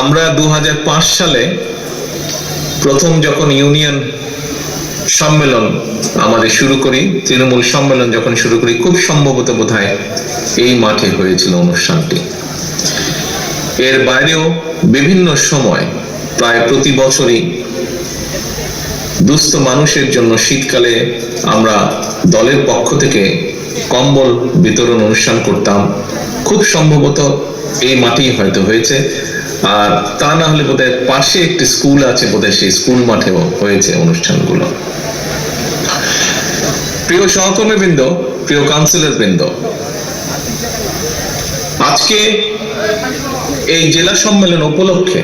আমরা দু হাজার পাঁচ সালে প্রথম যখন ইউনিয়ন সম্মেলন আমাদের শুরু করি, তৃণমূল সম্মেলন যখন শুরু করি, খুব সম্ভবত বোধহয় এই মাঠে হয়েছিল অনুষ্ঠানটি। এর বাইরেও বিভিন্ন সময় প্রায় প্রতি বছরই দুস্থ মানুষের জন্য শীতকালে আমরা দলের পক্ষ থেকে কম্বল বিতরণ অনুষ্ঠান করতাম। খুব সম্ভবত এই মাঠেই হয়তো হয়েছে। আর তা না হলে বোধহয় পাশে একটি স্কুল আছে, বোধহয় সেই স্কুল মাঠেও হয়েছে অনুষ্ঠানগুলো। প্রিয় সহকর্মী বৃন্দ প্রিয় কাউন্সিলর বৃন্দ আজকে এই জেলা সম্মেলন উপলক্ষে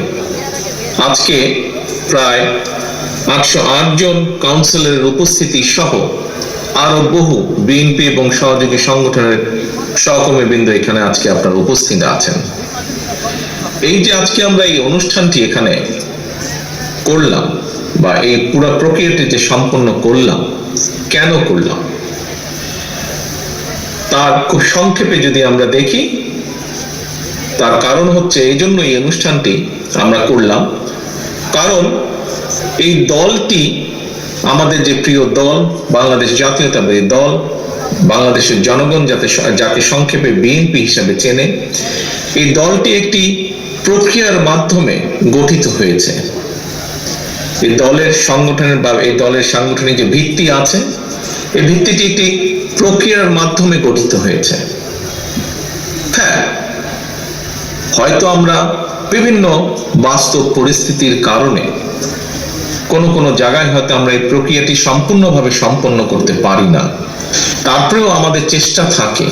আজকে প্রায় আটশো জন কাউন্সিলরের উপস্থিতি সহ আরও বহু বিএনপি এবং সহযোগী সংগঠনের সহকর্মী বৃন্দ এখানে আজকে আপনার উপস্থিত আছেন। এই যে আজকে আমরা এই অনুষ্ঠানটি এখানে করলাম, বা এই পুরো প্রক্রিয়াটি যে সম্পন্ন করলাম, কেন করলাম? তার খুব সংক্ষেপে যদি আমরা দেখি, তার কারণ হচ্ছে এই জন্য এই অনুষ্ঠানটি আমরা করলাম। কারণ এই দলটি আমাদের যে প্রিয় দল, বাংলাদেশ জাতীয়তাবাদী দল, বাংলাদেশের জনগণ যাতে যাকে সংক্ষেপে বিএনপি হিসাবে চেনে, এই দলটি একটি প্রক্রিয়ার মাধ্যমে গঠিত হয়েছে। এই দলের সংগঠনের বা এই দলের সাংগঠনিক যে ভিত্তি আছে, এই ভিত্তিটি একটি প্রক্রিয়ার মাধ্যমে গঠিত হয়েছে। হ্যাঁ হয়তো আমরা বিভিন্ন বাস্তব পরিস্থিতির কারণে কোনো কোনো জায়গায় হয়তো আমরা এই প্রক্রিয়াটি সম্পূর্ণভাবে সম্পন্ন করতে পারি না। তারপরেও আমাদের চেষ্টা থাকে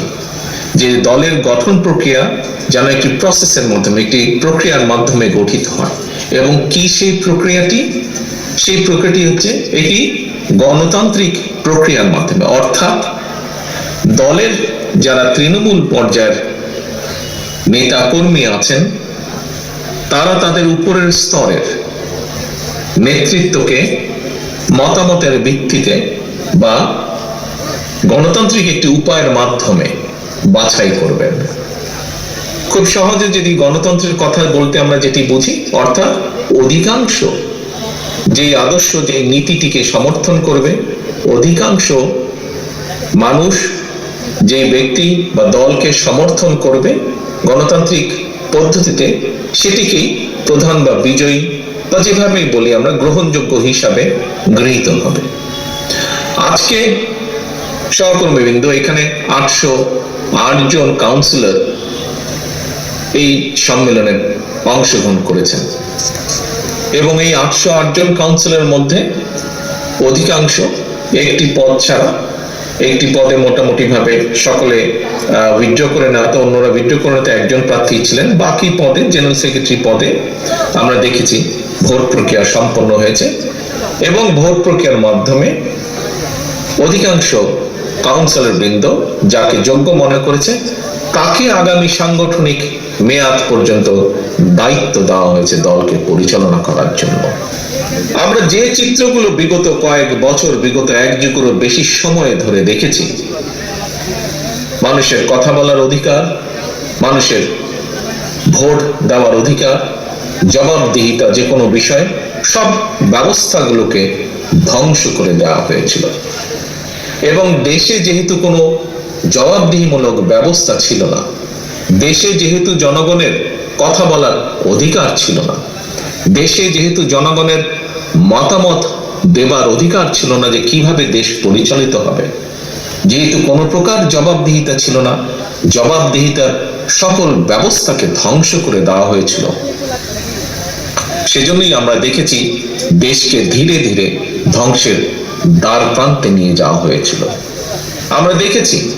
যে দলের গঠন প্রক্রিয়া যেন একটি প্রসেসের মাধ্যমে, একটি প্রক্রিয়ার মাধ্যমে গঠিত হয়। এবং কি সেই প্রক্রিয়াটি? সেই প্রক্রিয়াটি হচ্ছে এটি গণতান্ত্রিক প্রক্রিয়ার মাধ্যমে। অর্থাৎ দলের যারা তৃণমূল পর্যায়ের নেতা কর্মী আছেন, তারা তাদের উপরের স্তরের নেতৃত্বকে মতামতের ভিত্তিতে বা গণতান্ত্রিক একটি উপায়ের মাধ্যমে বাছাই করবেন। খুব সহজে যদি গণতন্ত্রের কথা বলতে আমরা যেটি বুঝি, অর্থাৎ অধিকাংশ যে আদর্শ যে নীতিটিকে সমর্থন করবে, অধিকাংশ মানুষ যে ব্যক্তি বা দলকে সমর্থন করবে গণতান্ত্রিক পদ্ধতিতে, সেটিকেই প্রধান বা বিজয়ী বা যেভাবেই বলি আমরা, গ্রহণযোগ্য হিসাবে গৃহীত হবে। আজকে সহকর্মীবৃন্দ, এখানে আটশো আটজন কাউন্সিলর এই সম্মেলনে অংশগ্রহণ করেছেন। এবং এই আটশো আটজন কাউন্সিলের মধ্যে অধিকাংশ একটি পদ ছাড়া একটি পদে মোটামুটি ভাবে সকলে উইথড্র করে নেওয়াতে অন্যরা উইথড্র করে নেওয়াতে একজন প্রার্থী ছিলেন। বাকি পদে, জেনারেল সেক্রেটারি পদে আমরা দেখেছি ভোট প্রক্রিয়া সম্পন্ন হয়েছে এবং ভোট প্রক্রিয়ার মাধ্যমে অধিকাংশ কাউন্সিলর বৃন্দ যাকে যোগ্য মনে করেছে, তাকে আগামী সাংগঠনিক মেয়াদ পর্যন্ত দায়িত্ব দেওয়া হয়েছে দলকে পরিচালনা করার জন্য। আমরা যে চিত্রগুলো বিগত কয়েক বছর, বিগত এক যুগেরও বেশি সময় ধরে দেখেছি, মানুষের কথা বলার অধিকার, মানুষের ভোট দেওয়ার অধিকার, জবাবদিহিতা যে কোনো বিষয়, সব ব্যবস্থাগুলোকে ধ্বংস করে দেওয়া হয়েছিল। এবং দেশে যেহেতু কোনো জবাবদিহিমূলক ব্যবস্থা ছিল না দেশে যেহেতু জনগণের কথা বলার অধিকার ছিল না, দেশে যেহেতু জনগণের মতামত দেবার অধিকার ছিল না যে কীভাবে দেশ পরিচালিত হবে, যেহেতু কোনো প্রকার জবাবদিহিতা ছিল না, জবাবদিহিতার সকল ব্যবস্থাকে ধ্বংস করে দেওয়া হয়েছিল। সেজন্যই আমরা দেখেছি দেশকে ধীরে ধীরে ধ্বংসের দ্বার প্রান্তে নিয়ে যাওয়া হয়েছিল। আমরা দেখেছি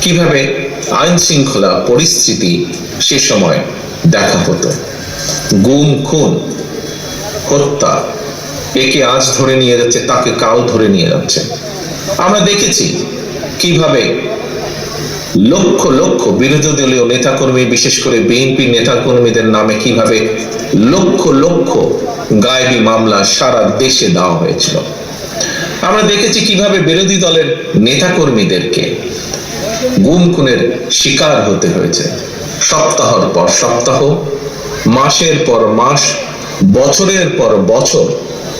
কীভাবে আইন শৃঙ্খলা পরিস্থিতি সে সময় দেখা হতো। গুম, খুন, হত্যা, একে আজ ধরে নিয়ে যাচ্ছে, তাকে কাল ধরে নিয়ে যাচ্ছে। আমরা দেখেছি কীভাবে লক্ষ লক্ষ বিরোধী দলীয় নেতাকর্মী, বিশেষ করে বিএনপি নেতাকর্মীদের নামে কীভাবে লক্ষ লক্ষ গায়েবী মামলা সারা দেশে দেওয়া হয়েছিল। আমরা দেখেছি কীভাবে বিরোধী দলের নেতাকর্মীদেরকে গুম খুনের শিকার হতে হয়েছে। সপ্তাহর পর সপ্তাহ মাসের পর মাস বছরের পর বছর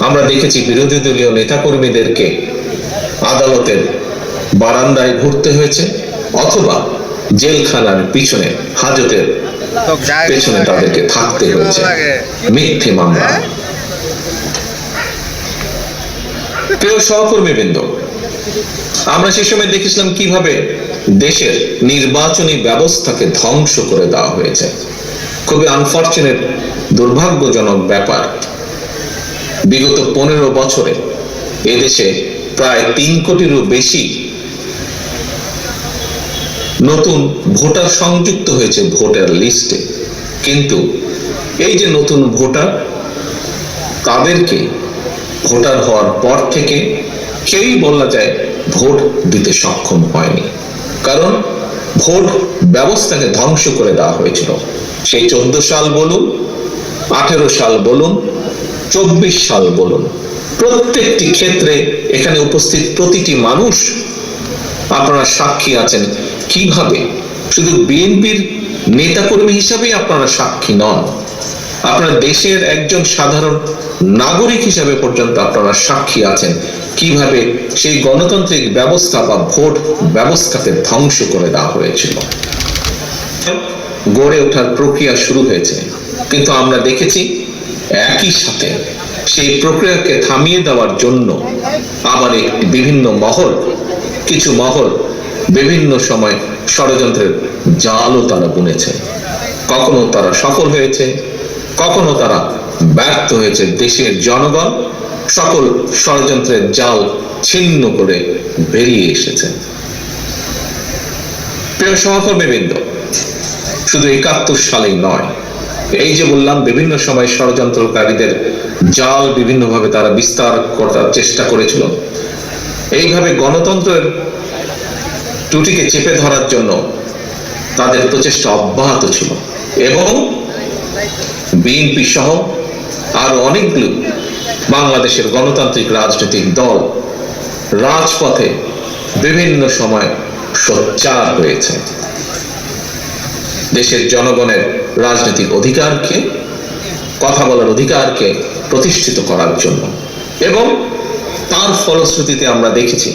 আমরা দেখেছি বিরোধী দলীয় নেতাকর্মীদেরকে আদালতের বারান্দায় ঘুরতে হয়েছে অথবা জেলখানার পিছনে হাজতের পেছনে তাদেরকে থাকতে হয়েছে। মিথ্যে মামলা। প্রিয় সহকর্মী বৃন্দ আমরা সে সময় দেখেছিলাম কীভাবে দেশের নির্বাচনী ব্যবস্থাকে ধ্বংস করে দেওয়া হয়েছে। খুবই আনফর্চুনেট দুর্ভাগ্যজনক ব্যাপার। বিগত পনেরো বছরে এদেশে প্রায় তিন কোটিরও বেশি নতুন ভোটার সংযুক্ত হয়েছে ভোটার লিস্টে। কিন্তু এই যে নতুন ভোটার, তাদেরকে ভোটার হওয়ার পর থেকে কেউই বলা যায় ভোট দিতে সক্ষম হয়নি। কারণ ভোট ব্যবস্থাকে ধ্বংস করে দেওয়া হয়েছিল। সেই চোদ্দ সাল বলুন, আঠেরো সাল বলুন, চব্বিশ সাল বলুন, প্রত্যেকটি ক্ষেত্রে এখানে উপস্থিত প্রতিটি মানুষ আপনারা সাক্ষী আছেন। কীভাবে? শুধু বিএনপির নেতাকর্মী হিসাবেই আপনারা সাক্ষী নন। আপনারা দেশের একজন সাধারণ নাগরিক হিসাবে পর্যন্ত আপনারা সাক্ষী আছেন। কীভাবে সেই গণতান্ত্রিক ব্যবস্থা বা ভোট ব্যবস্থাকে ধ্বংস করে দেওয়া হয়েছিল? গড়ে ওঠার প্রক্রিয়া শুরু হয়েছে। কিন্তু আমরা দেখেছি একই সাথে সেই প্রক্রিয়াকে থামিয়ে দেওয়ার জন্য আবার একটি বিভিন্ন মহল, কিছু মহল বিভিন্ন সময় ষড়যন্ত্রের জালও তারা বুনেছে। কখনো তারা সফল হয়েছে, কখনো তারা ব্যর্থ হয়েছে দেশের জনগণ সকল ষড়যন্ত্রের জাল ছিন্ন করে বেরিয়ে এসেছে। প্রিয় সহকর্মীবৃন্দ শুধু একাত্তর সালেই নয়, এই যে বললাম, বিভিন্ন সময় ষড়যন্ত্রকারীদের জাল বিভিন্নভাবে তারা বিস্তার করার চেষ্টা করেছিল। এইভাবে গণতন্ত্রের ত্রুটিকে চেপে ধরার জন্য তাদের প্রচেষ্টা অব্যাহত ছিল। এবং বিএনপি সহ আরও অনেকগুলো বাংলাদেশের গণতান্ত্রিক রাজনৈতিক দল রাজপথে বিভিন্ন সময় সোচ্চার হয়েছে। দেশের জনগণের রাজনৈতিক অধিকারকে, কথা বলার অধিকারকে প্রতিষ্ঠিত করার জন্য এবং তার ফলশ্রুতিতে আমরা দেখেছি,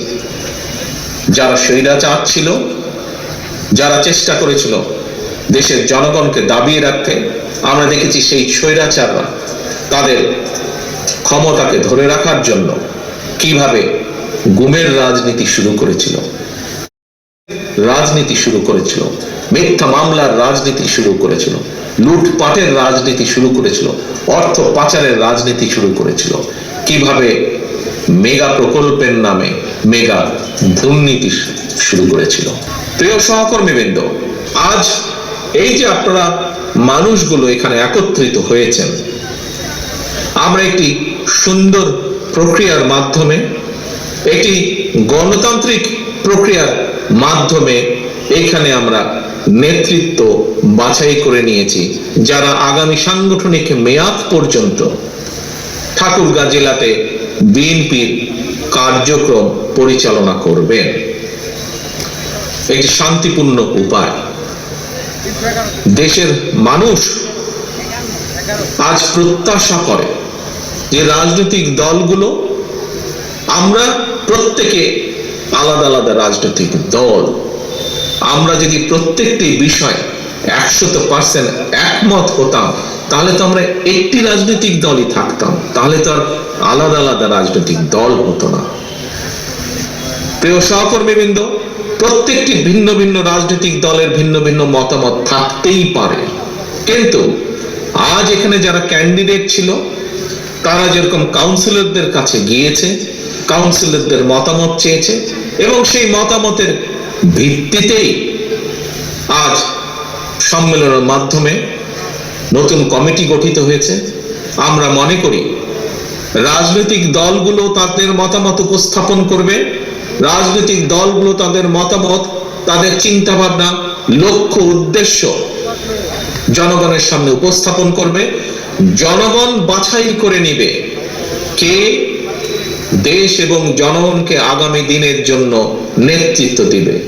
যারা স্বৈরাচার ছিল, যারা চেষ্টা করেছিল দেশের জনগণকে দাবিয়ে রাখতে, আমরা দেখেছি সেই স্বৈরাচাররা তাদের ক্ষমতাকে ধরে রাখার জন্য কীভাবে গুমের রাজনীতি শুরু করেছিল? রাজনীতি শুরু করেছিল। মিথ্যা মামলার রাজনীতি শুরু করেছিল। লুটপাটের রাজনীতি শুরু করেছিল। অর্থ পাচারের রাজনীতি শুরু করেছিল। কীভাবে মেগা প্রকল্পের নামে মেগা দুর্নীতি শুরু করেছিল। প্রিয় সহকর্মীবৃন্দ, আজ এই যে আপনারা মানুষগুলো এখানে একত্রিত হয়েছেন আমরা একটি সুন্দর প্রক্রিয়ার মাধ্যমে, একটি গণতান্ত্রিক প্রক্রিয়ার মাধ্যমে এখানে আমরা নেতৃত্ব বাছাই করে নিয়েছি, যারা আগামী সাংগঠনিক মেয়াদ পর্যন্ত ঠাকুরগাঁ জেলাতে বিএনপির কার্যক্রম পরিচালনা করবেন একটি শান্তিপূর্ণ উপায়। দেশের মানুষ আজ প্রত্যাশা করে যে রাজনৈতিক দলগুলো, আমরা প্রত্যেকে আলাদা আলাদা রাজনৈতিক দল। আমরা যদি প্রত্যেকটি বিষয় একশত পার্সেন্ট একমত হতাম, তাহলে তো আমরা একটি রাজনৈতিক দলই থাকতাম। তাহলে তো আর আলাদা আলাদা রাজনৈতিক দল হতো না। প্রিয় সহকর্মীবৃন্দ, প্রত্যেকটি ভিন্ন ভিন্ন রাজনৈতিক দলের ভিন্ন ভিন্ন মতামত থাকতেই পারে। কিন্তু আজ এখানে যারা ক্যান্ডিডেট ছিল তারা যেরকম কাউন্সিলরদের কাছে গিয়েছে কাউন্সিলরদের মতামত চেয়েছে, এবং সেই মতামতের ভিত্তিতেই আজ সম্মেলনের মাধ্যমে নতুন কমিটি গঠিত হয়েছে। আমরা মনে করি, রাজনৈতিক দলগুলো তাদের মতামত উপস্থাপন করবে, রাজনৈতিক দলগুলো তাদের মতামত, তাদের চিন্তা ভাবনা লক্ষ্য, উদ্দেশ্য জনগণের সামনে উপস্থাপন করবে। জনগণ বাছাই করে নিবে কে দেশ এবং জনগণকে আগামী দিনের জন্য নেতৃত্ব দিবে।